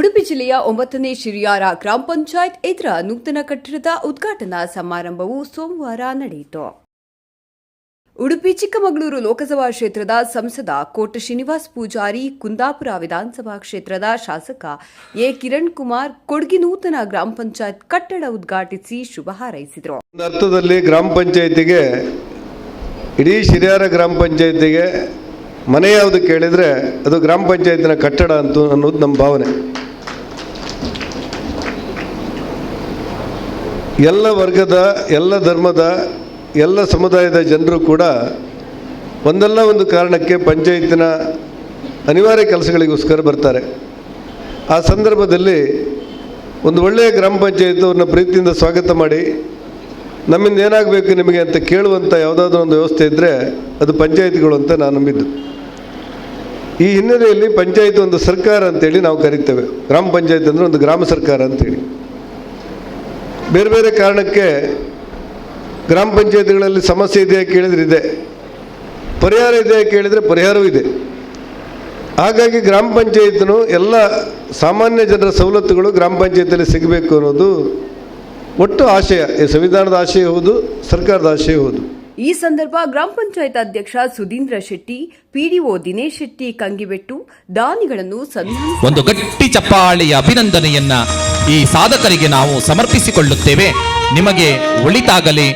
ಉಡುಪಿ ಜಿಲ್ಲೆಯ ಒಂಬತ್ತನೇ ಶಿರಿಯಾರ ಗ್ರಾಮ ಪಂಚಾಯತ್ ಎದುರ ನೂತನ ಕಟ್ಟಡದ ಉದ್ಘಾಟನಾ ಸಮಾರಂಭವು ಸೋಮವಾರ ನಡೆಯಿತು. ಉಡುಪಿ ಚಿಕ್ಕಮಗಳೂರು ಲೋಕಸಭಾ ಕ್ಷೇತ್ರದ ಸಂಸದ ಕೋಟ ಶ್ರೀನಿವಾಸ್ ಪೂಜಾರಿ, ಕುಂದಾಪುರ ವಿಧಾನಸಭಾ ಕ್ಷೇತ್ರದ ಶಾಸಕ ಎ. ಕಿರಣ್ ಕುಮಾರ್ ಕೊಡಗಿ ನೂತನ ಗ್ರಾಮ ಪಂಚಾಯತ್ ಕಟ್ಟಡ ಉದ್ಘಾಟಿಸಿ ಶುಭ ಹಾರೈಸಿದರು. ಅರ್ಥದಲ್ಲಿ ಗ್ರಾಮ ಪಂಚಾಯತಿಗೆ, ಇಡೀ ಶಿರಿಯಾರ ಗ್ರಾಮ ಪಂಚಾಯತಿಗೆ ಮನೆ ಯಾವುದು ಕೇಳಿದರೆ ಅದು ಗ್ರಾಮ ಪಂಚಾಯತಿನ ಕಟ್ಟಡ ಅಂತ ಅನ್ನೋದು ನಮ್ಮ ಭಾವನೆ. ಎಲ್ಲ ವರ್ಗದ, ಎಲ್ಲ ಧರ್ಮದ, ಎಲ್ಲ ಸಮುದಾಯದ ಜನರು ಕೂಡ ಒಂದಲ್ಲ ಒಂದು ಕಾರಣಕ್ಕೆ ಪಂಚಾಯತಿನ ಅನಿವಾರ್ಯ ಕೆಲಸಗಳಿಗೋಸ್ಕರ ಬರ್ತಾರೆ. ಆ ಸಂದರ್ಭದಲ್ಲಿ ಒಂದು ಒಳ್ಳೆಯ ಗ್ರಾಮ ಪಂಚಾಯತವನ್ನು ಪ್ರೀತಿಯಿಂದ ಸ್ವಾಗತ ಮಾಡಿ, ನಮ್ಮಿಂದ ಏನಾಗಬೇಕು ನಿಮಗೆ ಅಂತ ಕೇಳುವಂಥ ಯಾವುದಾದ್ರೂ ಒಂದು ವ್ಯವಸ್ಥೆ ಇದ್ದರೆ ಅದು ಪಂಚಾಯತ್ಗಳು ಅಂತ ನಾನು ನಂಬಿದ್ದು. ಈ ಹಿನ್ನೆಲೆಯಲ್ಲಿ ಪಂಚಾಯತ್ ಒಂದು ಸರ್ಕಾರ ಅಂತೇಳಿ ನಾವು ಕರಿತೇವೆ. ಗ್ರಾಮ ಪಂಚಾಯತ್ ಅಂದರೆ ಒಂದು ಗ್ರಾಮ ಸರ್ಕಾರ ಅಂತೇಳಿ. ಬೇರೆ ಬೇರೆ ಕಾರಣಕ್ಕೆ ಗ್ರಾಮ ಪಂಚಾಯತ್ಗಳಲ್ಲಿ ಸಮಸ್ಯೆ ಇದೆಯಾ ಕೇಳಿದ್ರೆ ಇದೆ. ಪರಿಹಾರ ಇದೆಯಾ ಕೇಳಿದರೆ ಪರಿಹಾರವೂ ಇದೆ. ಹಾಗಾಗಿ ಗ್ರಾಮ ಪಂಚಾಯತ್ನು ಎಲ್ಲ ಸಾಮಾನ್ಯ ಜನರ ಸವಲತ್ತುಗಳು ಗ್ರಾಮ ಪಂಚಾಯತಲ್ಲಿ ಸಿಗಬೇಕು ಅನ್ನೋದು ಒಟ್ಟು ಆಶಯ, ಈ ಸಂವಿಧಾನದ ಆಶಯ ಹೌದು, ಸರ್ಕಾರದ ಆಶಯ ಹೌದು. ಈ ಸಂದರ್ಭ ಗ್ರಾಮ ಪಂಚಾಯತ್ ಅಧ್ಯಕ್ಷ ಸುಧೀಂದ್ರ ಶೆಟ್ಟಿ ಪಿಡಿಒ ದಿನೇಶ್ ಶೆಟ್ಟಿ ಕಂಗಿಬೆಟ್ಟು ದಾನಿಗಳನ್ನು ಒಂದು ಗಟ್ಟಿ ಚಪ್ಪಾಳೆಯ ಅಭಿನಂದನೆಯನ್ನ ಈ ಸಾಧಕರಿಗೆ ನಾವು ಸಮರ್ಪಿಸಿಕೊಳ್ಳುತ್ತೇವೆ. ನಿಮಗೆ ಒಳಿತಾಗಲಿ.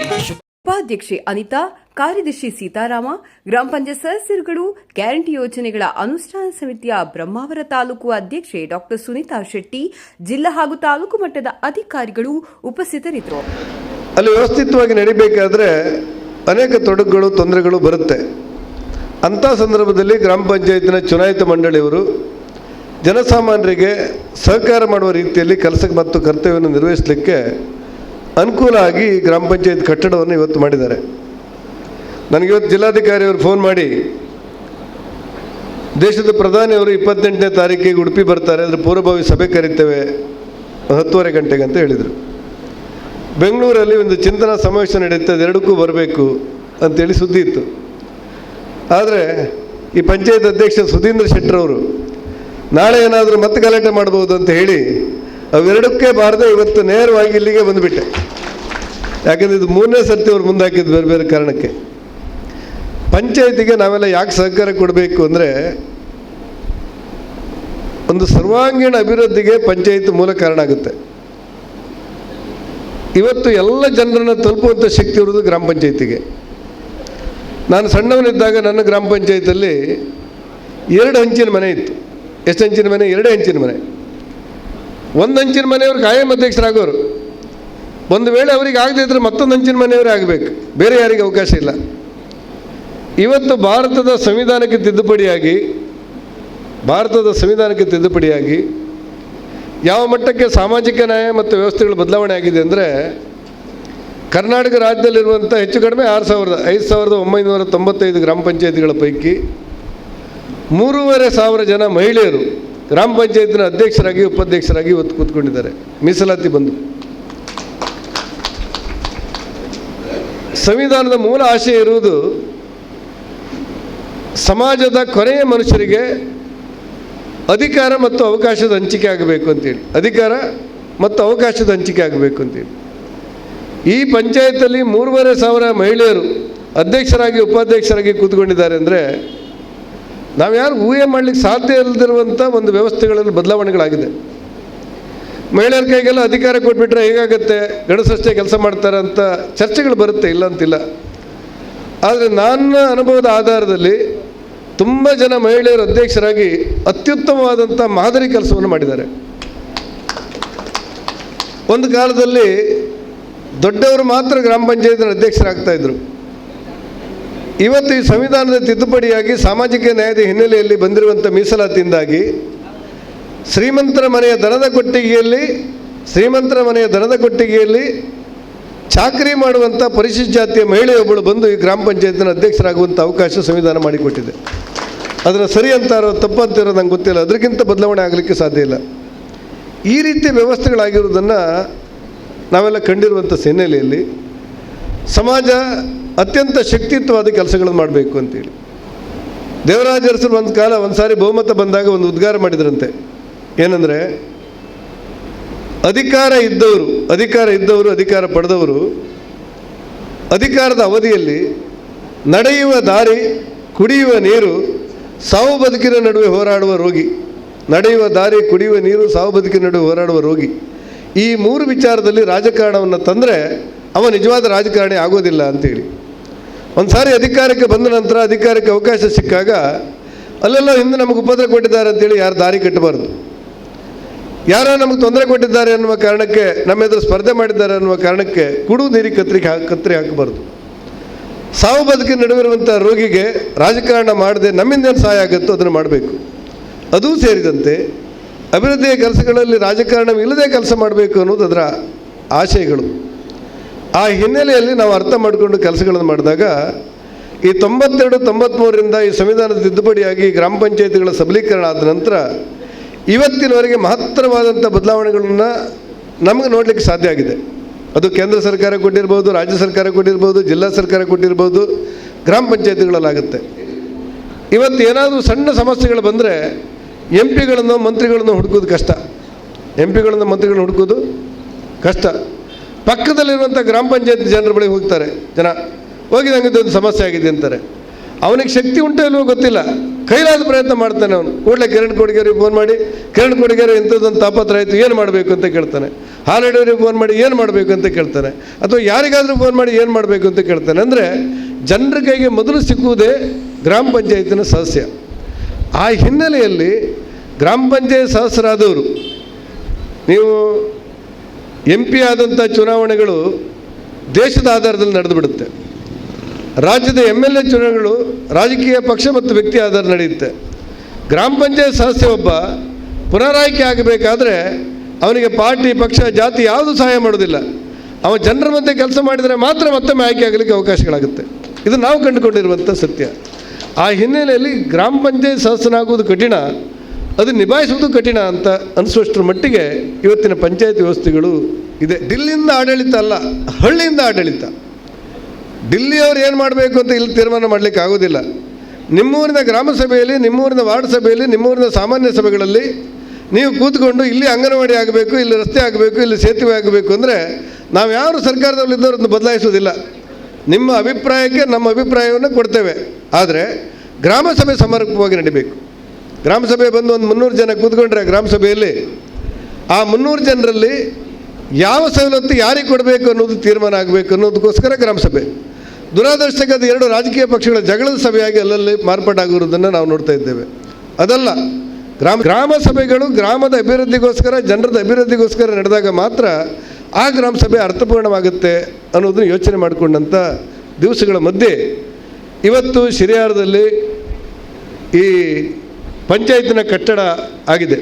ಉಪಾಧ್ಯಕ್ಷೆ ಅನಿತಾ ಕಾರ್ಯದರ್ಶಿ ಸೀತಾರಾಮ ಗ್ರಾಮ ಪಂಚಾಯತ್ ಸದಸ್ಯರುಗಳು ಗ್ಯಾರಂಟಿ ಯೋಜನೆಗಳ ಅನುಷ್ಠಾನ ಸಮಿತಿಯ ಬ್ರಹ್ಮಾವರ ತಾಲೂಕು ಅಧ್ಯಕ್ಷೆ ಡಾಕ್ಟರ್ ಸುನೀತಾ ಶೆಟ್ಟಿ ಜಿಲ್ಲಾ ಹಾಗೂ ತಾಲೂಕು ಮಟ್ಟದ ಅಧಿಕಾರಿಗಳು ಉಪಸ್ಥಿತರಿದ್ದರು. ಅಲ್ಲಿ ವ್ಯವಸ್ಥಿತವಾಗಿ ನಡಿಬೇಕಾದ್ರೆ ಅನೇಕ ತೊಡಕುಗಳು, ತೊಂದರೆಗಳು ಬರುತ್ತೆ. ಅಂಥ ಸಂದರ್ಭದಲ್ಲಿ ಗ್ರಾಮ ಪಂಚಾಯತಿನ ಚುನಾಯಿತ ಮಂಡಳಿಯವರು ಜನಸಾಮಾನ್ಯರಿಗೆ ಸಹಕಾರ ಮಾಡುವ ರೀತಿಯಲ್ಲಿ ಕೆಲಸ ಮತ್ತು ಕರ್ತವ್ಯವನ್ನು ನಿರ್ವಹಿಸಲಿಕ್ಕೆ ಅನುಕೂಲ ಆಗಿ ಗ್ರಾಮ ಪಂಚಾಯತ್ ಕಟ್ಟಡವನ್ನು ಇವತ್ತು ಮಾಡಿದ್ದಾರೆ. ನನಗೆ ಇವತ್ತು ಜಿಲ್ಲಾಧಿಕಾರಿಯವರು ಫೋನ್ ಮಾಡಿ, ದೇಶದ ಪ್ರಧಾನಿಯವರು ಇಪ್ಪತ್ತೆಂಟನೇ ತಾರೀಕಿಗೆ ಉಡುಪಿ ಬರ್ತಾರೆ, ಅದರ ಪೂರ್ವಭಾವಿ ಸಭೆ ಕರಿತೇವೆ, ಹತ್ತುವರೆ ಗಂಟೆಗೆ ಅಂತ ಹೇಳಿದರು. ಬೆಂಗಳೂರಲ್ಲಿ ಒಂದು ಚಿಂತನಾ ಸಮಾವೇಶ ನಡೆಯುತ್ತೆ ಅದೆರಡಕ್ಕೂ ಬರಬೇಕು ಅಂತೇಳಿ ಸುದ್ದಿ ಇತ್ತು. ಆದರೆ ಈ ಪಂಚಾಯತ್ ಅಧ್ಯಕ್ಷ ಸುಧೀಂದ್ರ ಶೆಟ್ಟರವರು ನಾಳೆ ಏನಾದರೂ ಮತ್ತೆ ಗಲಾಟೆ ಮಾಡ್ಬೋದು ಅಂತ ಹೇಳಿ ಅವೆರಡಕ್ಕೆ ಬಾರದೆ ಇವತ್ತು ನೇರವಾಗಿ ಇಲ್ಲಿಗೆ ಬಂದುಬಿಟ್ಟೆ. ಯಾಕಂದರೆ ಇದು ಮೂರನೇ ಸರ್ತಿ ಅವ್ರು ಮುಂದಾಕಿದ್ದು ಬೇರೆ ಬೇರೆ ಕಾರಣಕ್ಕೆ. ಪಂಚಾಯತಿಗೆ ನಾವೆಲ್ಲ ಯಾಕೆ ಸಹಕಾರ ಕೊಡಬೇಕು ಅಂದರೆ ಒಂದು ಸರ್ವಾಂಗೀಣ ಅಭಿವೃದ್ಧಿಗೆ ಪಂಚಾಯತ್ ಮೂಲ ಕಾರಣ ಆಗುತ್ತೆ. ಇವತ್ತು ಎಲ್ಲ ಜನರನ್ನು ತಲುಪುವಂಥ ಶಕ್ತಿ ಇರೋದು ಗ್ರಾಮ ಪಂಚಾಯತಿಗೆ. ನಾನು ಸಣ್ಣವನಿದ್ದಾಗ ನನ್ನ ಗ್ರಾಮ ಪಂಚಾಯತಲ್ಲಿ ಎರಡು ಹಂಚಿನ ಮನೆ ಇತ್ತು. ಎಷ್ಟು ಹಂಚಿನ ಮನೆ? ಎರಡೇ ಹಂಚಿನ ಮನೆ. ಒಂದು ಹಂಚಿನ ಮನೆಯವ್ರು ಕಾಯಂ ಅಧ್ಯಕ್ಷರಾಗೋರು. ಒಂದು ವೇಳೆ ಅವರಿಗೆ ಆಗದೇ ಇದ್ದರೆ ಮತ್ತೊಂದು ಹಂಚಿನ ಮನೆಯವರೇ ಆಗಬೇಕು. ಬೇರೆ ಯಾರಿಗೆ ಅವಕಾಶ ಇಲ್ಲ. ಇವತ್ತು ಭಾರತದ ಸಂವಿಧಾನಕ್ಕೆ ತಿದ್ದುಪಡಿಯಾಗಿ, ಭಾರತದ ಸಂವಿಧಾನಕ್ಕೆ ತಿದ್ದುಪಡಿಯಾಗಿ ಯಾವ ಮಟ್ಟಕ್ಕೆ ಸಾಮಾಜಿಕ ನ್ಯಾಯ ಮತ್ತು ವ್ಯವಸ್ಥೆಗಳು ಬದಲಾವಣೆ ಆಗಿದೆ ಅಂದರೆ ಕರ್ನಾಟಕ ರಾಜ್ಯದಲ್ಲಿರುವಂಥ ಹೆಚ್ಚು ಕಡಿಮೆ ಆರು ಸಾವಿರದ, ಐದು ಸಾವಿರದ ಒಂಬೈನೂರ ತೊಂಬತ್ತೈದು ಗ್ರಾಮ ಪಂಚಾಯತಿಗಳ ಪೈಕಿ ಮೂರುವರೆ ಸಾವಿರ ಜನ ಮಹಿಳೆಯರು ಗ್ರಾಮ ಪಂಚಾಯತಿನ ಅಧ್ಯಕ್ಷರಾಗಿ, ಉಪಾಧ್ಯಕ್ಷರಾಗಿ ಇವತ್ತು ಕೂತ್ಕೊಂಡಿದ್ದಾರೆ. ಮೀಸಲಾತಿ ಬಂದು. ಸಂವಿಧಾನದ ಮೂಲ ಆಶಯ ಇರುವುದು ಸಮಾಜದ ಕೊನೆಯ ಮನುಷ್ಯರಿಗೆ ಅಧಿಕಾರ ಮತ್ತು ಅವಕಾಶದ ಹಂಚಿಕೆ ಆಗಬೇಕು ಅಂತೇಳಿ. ಅಧಿಕಾರ ಮತ್ತು ಅವಕಾಶದ ಹಂಚಿಕೆ ಆಗಬೇಕು ಅಂತೇಳಿ. ಈ ಪಂಚಾಯತಲ್ಲಿ ಮೂರುವರೆ ಸಾವಿರ ಮಹಿಳೆಯರು ಅಧ್ಯಕ್ಷರಾಗಿ, ಉಪಾಧ್ಯಕ್ಷರಾಗಿ ಕೂತ್ಕೊಂಡಿದ್ದಾರೆ ಅಂದರೆ ನಾವು ಯಾರು ಊಹೆ ಮಾಡಲಿಕ್ಕೆ ಸಾಧ್ಯ ಇಲ್ಲದಿರುವಂಥ ಒಂದು ವ್ಯವಸ್ಥೆಗಳಲ್ಲಿ ಬದಲಾವಣೆಗಳಾಗಿದೆ. ಮಹಿಳೆಯರ ಕೈಗೆಲ್ಲ ಅಧಿಕಾರ ಕೊಟ್ಬಿಟ್ರೆ ಹೇಗಾಗುತ್ತೆ? ಗಣಸಷ್ಟೇ ಕೆಲಸ ಮಾಡ್ತಾರೆ ಅಂತ ಚರ್ಚೆಗಳು ಬರುತ್ತೆ, ಇಲ್ಲ ಅಂತಿಲ್ಲ. ಆದರೆ ನನ್ನ ಅನುಭವದ ಆಧಾರದಲ್ಲಿ ತುಂಬ ಜನ ಮಹಿಳೆಯರು ಅಧ್ಯಕ್ಷರಾಗಿ ಅತ್ಯುತ್ತಮವಾದಂಥ ಮಾದರಿ ಕೆಲಸವನ್ನು ಮಾಡಿದ್ದಾರೆ. ಒಂದು ಕಾಲದಲ್ಲಿ ದೊಡ್ಡವರು ಮಾತ್ರ ಗ್ರಾಮ ಪಂಚಾಯತಿನ ಅಧ್ಯಕ್ಷರಾಗ್ತಾ ಇದ್ರು. ಇವತ್ತು ಈ ಸಂವಿಧಾನದ ತಿದ್ದುಪಡಿಯಾಗಿ ಸಾಮಾಜಿಕ ನ್ಯಾಯದ ಹಿನ್ನೆಲೆಯಲ್ಲಿ ಬಂದಿರುವಂಥ ಮೀಸಲಾತಿಯಿಂದಾಗಿ ಶ್ರೀಮಂತರ ಮನೆಯ ದನದ ಕೊಟ್ಟಿಗೆಯಲ್ಲಿ, ಶ್ರೀಮಂತರ ಮನೆಯ ದನದ ಕೊಟ್ಟಿಗೆಯಲ್ಲಿ ಚಾಕರಿ ಮಾಡುವಂಥ ಪರಿಶಿಷ್ಟ ಜಾತಿಯ ಮಹಿಳೆಯೊಬ್ಬಳು ಬಂದು ಈ ಗ್ರಾಮ ಪಂಚಾಯತಿನ ಅಧ್ಯಕ್ಷರಾಗುವಂಥ ಅವಕಾಶ ಸಂವಿಧಾನ ಮಾಡಿಕೊಟ್ಟಿದೆ. ಅದನ್ನು ಸರಿ ಅಂತಾರೋ ತಪ್ಪು ಅಂತಾರೋ ನಂಗೆ ಗೊತ್ತಿಲ್ಲ. ಅದಕ್ಕಿಂತ ಬದಲಾವಣೆ ಆಗಲಿಕ್ಕೆ ಸಾಧ್ಯ ಇಲ್ಲ. ಈ ರೀತಿಯ ವ್ಯವಸ್ಥೆಗಳಾಗಿರುವುದನ್ನು ನಾವೆಲ್ಲ ಕಂಡಿರುವಂಥ ಹಿನ್ನೆಲೆಯಲ್ಲಿ ಸಮಾಜ ಅತ್ಯಂತ ಶಕ್ತಿಯುತವಾದ ಕೆಲಸಗಳನ್ನು ಮಾಡಬೇಕು ಅಂತೇಳಿ. ದೇವರಾಜ ಅರಸರು ಒಂದು ಕಾಲ ಒಂದು ಸಾರಿ ಬಹುಮತ ಬಂದಾಗ ಒಂದು ಉದ್ಗಾರ ಮಾಡಿದ್ರಂತೆ. ಏನಂದರೆ ಅಧಿಕಾರ ಇದ್ದವರು ಅಧಿಕಾರ ಇದ್ದವರು, ಅಧಿಕಾರ ಪಡೆದವರು, ಅಧಿಕಾರದ ಅವಧಿಯಲ್ಲಿ ನಡೆಯುವ ದಾರಿ, ಕುಡಿಯುವ ನೀರು, ಸಾವು ಬದುಕಿನ ನಡುವೆ ಹೋರಾಡುವ ರೋಗಿ, ನಡೆಯುವ ದಾರಿ, ಕುಡಿಯುವ ನೀರು, ಸಾವು ಬದುಕಿನ ನಡುವೆ ಹೋರಾಡುವ ರೋಗಿ. ಈ ಮೂರು ವಿಚಾರದಲ್ಲಿ ರಾಜಕಾರಣವನ್ನು ತಂದರೆ ಅವ ನಿಜವಾದ ರಾಜಕಾರಣಿ ಆಗೋದಿಲ್ಲ ಅಂತೇಳಿ. ಒಂದು ಸಾರಿ ಅಧಿಕಾರಕ್ಕೆ ಬಂದ ನಂತರ ಅಧಿಕಾರಕ್ಕೆ ಅವಕಾಶ ಸಿಕ್ಕಾಗ ಅಲ್ಲೆಲ್ಲ ಹಿಂದೆ ನಮಗೆ ಉಪದ್ರ ಕೊಟ್ಟಿದ್ದಾರೆ ಅಂತೇಳಿ ಯಾರು ದಾರಿ ಕಟ್ಟಬಾರ್ದು. ಯಾರೋ ನಮಗೆ ತೊಂದರೆ ಕೊಟ್ಟಿದ್ದಾರೆ ಅನ್ನುವ ಕಾರಣಕ್ಕೆ, ನಮ್ಮ ಎದುರು ಸ್ಪರ್ಧೆ ಮಾಡಿದ್ದಾರೆ ಅನ್ನುವ ಕಾರಣಕ್ಕೆ ಕುಡು ನೀರಿ ಕತ್ರಿಗೆ ಹಾಕಿ ಕತ್ತರಿ ಹಾಕಬಾರ್ದು. ಸಾವು ಬದುಕಿನ ನಡುವಿರುವಂಥ ರೋಗಿಗೆ ರಾಜಕಾರಣ ಮಾಡದೆ ನಮ್ಮಿಂದ ಏನು ಸಹಾಯ ಆಗುತ್ತೋ ಅದನ್ನು ಮಾಡಬೇಕು. ಅದೂ ಸೇರಿದಂತೆ ಅಭಿವೃದ್ಧಿಯ ಕೆಲಸಗಳಲ್ಲಿ ರಾಜಕಾರಣ ಇಲ್ಲದೆ ಕೆಲಸ ಮಾಡಬೇಕು ಅನ್ನೋದು ಅದರ ಆಶಯಗಳು. ಆ ಹಿನ್ನೆಲೆಯಲ್ಲಿ ನಾವು ಅರ್ಥ ಮಾಡಿಕೊಂಡು ಕೆಲಸಗಳನ್ನು ಮಾಡಿದಾಗ, ಈ ತೊಂಬತ್ತೆರಡು ತೊಂಬತ್ತ್ಮೂರರಿಂದ ಈ ಸಂವಿಧಾನದ ತಿದ್ದುಪಡಿಯಾಗಿ ಗ್ರಾಮ ಪಂಚಾಯತಿಗಳ ಸಬಲೀಕರಣ ಆದ ನಂತರ ಇವತ್ತಿನವರೆಗೆ ಮಹತ್ತರವಾದಂಥ ಬದಲಾವಣೆಗಳನ್ನು ನಮಗೆ ನೋಡಲಿಕ್ಕೆ ಸಾಧ್ಯ ಆಗಿದೆ. ಅದು ಕೇಂದ್ರ ಸರ್ಕಾರ ಕೊಟ್ಟಿರ್ಬೋದು, ರಾಜ್ಯ ಸರ್ಕಾರ ಕೊಟ್ಟಿರ್ಬೋದು, ಜಿಲ್ಲಾ ಸರ್ಕಾರ ಕೊಟ್ಟಿರ್ಬೋದು, ಗ್ರಾಮ ಪಂಚಾಯತಿಗಳಲ್ಲಾಗುತ್ತೆ. ಇವತ್ತು ಏನಾದರೂ ಸಣ್ಣ ಸಮಸ್ಯೆಗಳು ಬಂದರೆ ಎಂ ಪಿಗಳನ್ನು ಮಂತ್ರಿಗಳನ್ನು ಹುಡುಕೋದು ಕಷ್ಟ. ಎಂ ಪಿಗಳನ್ನು ಮಂತ್ರಿಗಳನ್ನ ಹುಡುಕೋದು ಕಷ್ಟ. ಪಕ್ಕದಲ್ಲಿರುವಂಥ ಗ್ರಾಮ ಪಂಚಾಯತ್ ಜನರ ಬಳಿ ಹೋಗ್ತಾರೆ ಜನ. ಹೋಗಿ ನನಗೆ ಒಂದು ಸಮಸ್ಯೆ ಆಗಿದೆ ಅಂತಾರೆ. ಅವನಿಗೆ ಶಕ್ತಿ ಉಂಟೋ ಇಲ್ವೋ ಗೊತ್ತಿಲ್ಲ. ಕೈಲಾದ ಪ್ರಯತ್ನ ಮಾಡ್ತಾನೆ ಅವನು. ಕೂಡಲೇ ಕಿರಣ್ ಕೊಡಿಗೆರಿಗೆ ಫೋನ್ ಮಾಡಿ, ಕಿರಣ್ ಕೊಡಿಗೇರಿ, ಇಂಥದ್ದೊಂದು ತಾಪತ್ರ ಆಯಿತು, ಏನು ಮಾಡಬೇಕು ಅಂತ ಕೇಳ್ತಾನೆ. ಹಾಲಡಿಯವರಿಗೆ ಫೋನ್ ಮಾಡಿ, ಏನು ಮಾಡಬೇಕು ಅಂತ ಕೇಳ್ತಾನೆ. ಅಥವಾ ಯಾರಿಗಾದರೂ ಫೋನ್ ಮಾಡಿ, ಏನು ಮಾಡಬೇಕು ಅಂತ ಕೇಳ್ತಾನೆ. ಅಂದರೆ ಜನರ ಕೈಗೆ ಮೊದಲು ಸಿಕ್ಕುವುದೇ ಗ್ರಾಮ ಪಂಚಾಯತಿನ ಸದಸ್ಯ. ಆ ಹಿನ್ನೆಲೆಯಲ್ಲಿ ಗ್ರಾಮ ಪಂಚಾಯತ್ ಸದಸ್ಯರಾದವರು, ನೀವು ಎಂ ಪಿ ಆದಂಥ ಚುನಾವಣೆಗಳು ದೇಶದ ಆಧಾರದಲ್ಲಿ ನಡೆದು ಬಿಡುತ್ತೆ. ರಾಜ್ಯದ ಎಂ ಎಲ್ ಎ ಚುನಾವಣೆಗಳು ರಾಜಕೀಯ ಪಕ್ಷ ಮತ್ತು ವ್ಯಕ್ತಿ ಆಧಾರ ನಡೆಯುತ್ತೆ. ಗ್ರಾಮ ಪಂಚಾಯತ್ ಸದಸ್ಯ ಒಬ್ಬ ಪುನರಾಯ್ಕೆ ಆಗಬೇಕಾದ್ರೆ ಅವನಿಗೆ ಪಾರ್ಟಿ, ಪಕ್ಷ, ಜಾತಿ ಯಾವುದು ಸಹಾಯ ಮಾಡೋದಿಲ್ಲ. ಅವ ಜನರ ಮಧ್ಯೆ ಕೆಲಸ ಮಾಡಿದರೆ ಮಾತ್ರ ಮತ್ತೊಮ್ಮೆ ಆಯ್ಕೆ ಆಗಲಿಕ್ಕೆ ಅವಕಾಶಗಳಾಗುತ್ತೆ. ಇದು ನಾವು ಕಂಡುಕೊಂಡಿರುವಂಥ ಸತ್ಯ. ಆ ಹಿನ್ನೆಲೆಯಲ್ಲಿ ಗ್ರಾಮ ಪಂಚಾಯತ್ ಸದಸ್ಯನಾಗುವುದು ಕಠಿಣ, ಅದು ನಿಭಾಯಿಸುವುದು ಕಠಿಣ ಅಂತ ಅನಿಸುವಷ್ಟರ ಮಟ್ಟಿಗೆ ಇವತ್ತಿನ ಪಂಚಾಯತ್ ವ್ಯವಸ್ಥೆಗಳು ಇದೆ. ದಿಲ್ಲಿಂದ ಆಡಳಿತ ಅಲ್ಲ, ಹಳ್ಳಿಯಿಂದ ಆಡಳಿತ. ಡಿಲ್ಲಿಯವರು ಏನು ಮಾಡಬೇಕು ಅಂತ ಇಲ್ಲಿ ತೀರ್ಮಾನ ಮಾಡಲಿಕ್ಕೆ ಆಗೋದಿಲ್ಲ. ನಿಮ್ಮೂರಿನ ಗ್ರಾಮ ಸಭೆಯಲ್ಲಿ, ನಿಮ್ಮೂರಿನ ವಾರ್ಡ್ ಸಭೆಯಲ್ಲಿ, ನಿಮ್ಮೂರಿನ ಸಾಮಾನ್ಯ ಸಭೆಗಳಲ್ಲಿ ನೀವು ಕೂತ್ಕೊಂಡು ಇಲ್ಲಿ ಅಂಗನವಾಡಿ ಆಗಬೇಕು, ಇಲ್ಲಿ ರಸ್ತೆ ಆಗಬೇಕು, ಇಲ್ಲಿ ಸೇತುವೆ ಆಗಬೇಕು ಅಂದರೆ ನಾವು ಯಾರು ಸರ್ಕಾರದಲ್ಲಿದ್ದವರನ್ನು ಬದಲಾಯಿಸೋದಿಲ್ಲ ನಿಮ್ಮ ಅಭಿಪ್ರಾಯಕ್ಕೆ ನಮ್ಮ ಅಭಿಪ್ರಾಯವನ್ನು ಕೊಡ್ತೇವೆ. ಆದರೆ ಗ್ರಾಮ ಸಭೆ ಸಮರ್ಪಕವಾಗಿ ನಡಿಬೇಕು. ಗ್ರಾಮ ಸಭೆ ಬಂದು ಒಂದು ಮುನ್ನೂರು ಜನ ಕೂತ್ಕೊಂಡ್ರೆ ಗ್ರಾಮ ಸಭೆಯಲ್ಲಿ ಆ ಮುನ್ನೂರು ಜನರಲ್ಲಿ ಯಾವ ಸವಲತ್ತು ಯಾರಿಗೆ ಕೊಡಬೇಕು ಅನ್ನೋದು ತೀರ್ಮಾನ ಆಗಬೇಕು ಅನ್ನೋದಕ್ಕೋಸ್ಕರ ಗ್ರಾಮ ಸಭೆ. ದುರಾದೃಷ್ಟಕ್ಕದು ಎರಡು ರಾಜಕೀಯ ಪಕ್ಷಗಳ ಜಗಳದ ಸಭೆಯಾಗಿ ಅಲ್ಲಲ್ಲಿ ಮಾರ್ಪಾಟಾಗಿರುವುದನ್ನು ನಾವು ನೋಡ್ತಾ ಇದ್ದೇವೆ. ಅದಲ್ಲ, ಗ್ರಾಮ ಗ್ರಾಮ ಸಭೆಗಳು ಗ್ರಾಮದ ಅಭಿವೃದ್ಧಿಗೋಸ್ಕರ, ಜನರದ ಅಭಿವೃದ್ಧಿಗೋಸ್ಕರ ನಡೆದಾಗ ಮಾತ್ರ ಆ ಗ್ರಾಮ ಸಭೆ ಅರ್ಥಪೂರ್ಣವಾಗುತ್ತೆ ಅನ್ನೋದನ್ನು ಯೋಚನೆ ಮಾಡಿಕೊಂಡಂಥ ದಿವಸಗಳ ಮಧ್ಯೆ ಇವತ್ತು ಶಿರಿಯಾರದಲ್ಲಿ ಈ ಪಂಚಾಯತಿನ ಕಟ್ಟಡ ಆಗಿದೆ.